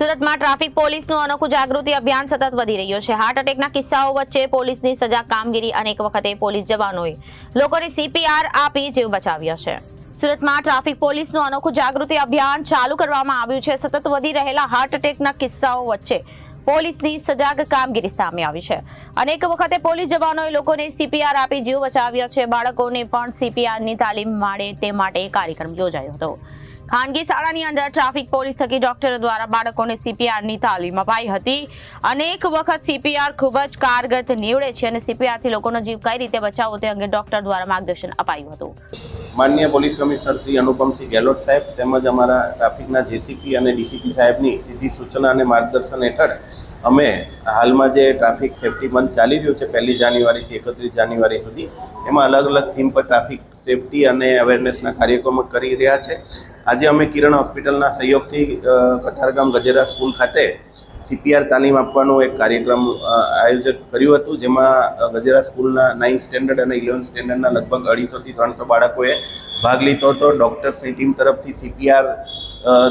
સુરતમાં ટ્રાફિક પોલીસનું અનોખું જાગૃતિ અભિયાન સતત વધી રહ્યું છે. હાર્ટ એટેકના કિસ્સાઓ વચ્ચે પોલીસની સજા, કામગીરી અનેક વખતે પોલીસ જવાનોએ લોકોને સીપીઆર આપી જીવ બચાવ્યો છે. સુરતમાં ટ્રાફિક પોલીસનું અનોખું જાગૃતિ અભિયાન ચાલુ કરવામાં આવ્યું છે. સતત વધી રહેલા હાર્ટ એટેકના કિસ્સાઓ વચ્ચે પોલીસની સજાગ કામગીરી સામે આવી છે. અનેક વખતે પોલીસ જવાનોએ લોકોને સીપીઆર આપી જીવ બચાવ્યો છે. બાળકોને પણ સીપીઆરની તાલીમ મળે તે માટે કાર્યક્રમ યોજાયો હતો. ખાનગી શાળાની અંદર ટ્રાફિક પોલીસ થકી ડોક્ટરો દ્વારા બાળકોને સીપીઆરની તાલીમ અપાઈ હતી. અનેક વખત સીપીઆર ખૂબ જ કારગર નીવડે છે અને સીપીઆરથી લોકોનો જીવ કઈ રીતે બચાવવો તે અંગે ડોક્ટર દ્વારા માર્ગદર્શન અપાયું હતું. માનનીય પોલીસ કમિશનર શ્રી અનુપમસિંહ ગેહલોત સાહેબ તેમજ અમારા ટ્રાફિકના જેસીપી અને ડીસીપી સાહેબની સીધી સૂચના અને માર્ગદર્શન હેઠળ અમે હાલમાં જે ટ્રાફિક સેફટી મંથ ચાલી રહ્યું છે, પહેલી જાન્યુઆરીથી એકત્રીસ જાન્યુઆરી સુધી, એમાં અલગ અલગ થીમ પર ટ્રાફિક સેફટી અને અવેરનેસના કાર્યક્રમો કરી રહ્યા છે. આજે અમે કિરણ હોસ્પિટલના સહયોગથી કઠારગામ ગજેરા સ્કૂલ ખાતે સીપીઆર તાલીમ આપવાનો એક કાર્યક્રમ આયોજિત કર્યું હતું, જેમાં ગજેરા સ્કૂલના નાઇન્થ સ્ટેન્ડર્ડ અને ઇલેવન્થ સ્ટેન્ડર્ડના લગભગ અઢીસોથી ત્રણસો બાળકોએ ભાગ લીધો હતો. ડૉક્ટર્સની ટીમ તરફથી સીપીઆર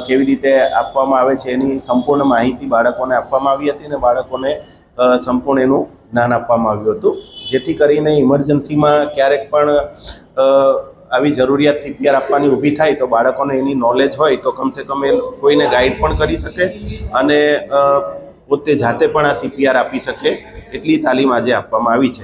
કેવી રીતે આપવામાં આવે છે એની સંપૂર્ણ માહિતી બાળકોને આપવામાં આવી હતી અને બાળકોને સંપૂર્ણ એનું જ્ઞાન આપવામાં આવ્યું હતું. જેથી કરીને ઇમરજન્સીમાં ક્યારેક પણ આવી જરૂરિયાત સીપીઆર આપવાની ઊભી થાય તો બાળકોને એની નોલેજ હોય તો કમસે કમ એ કોઈને ગાઈડ પણ કરી શકે અને પોતે જાતે પણ આ સીપીઆર આપી શકે. એટલી તાલીમ આજે આપવામાં આવી છે.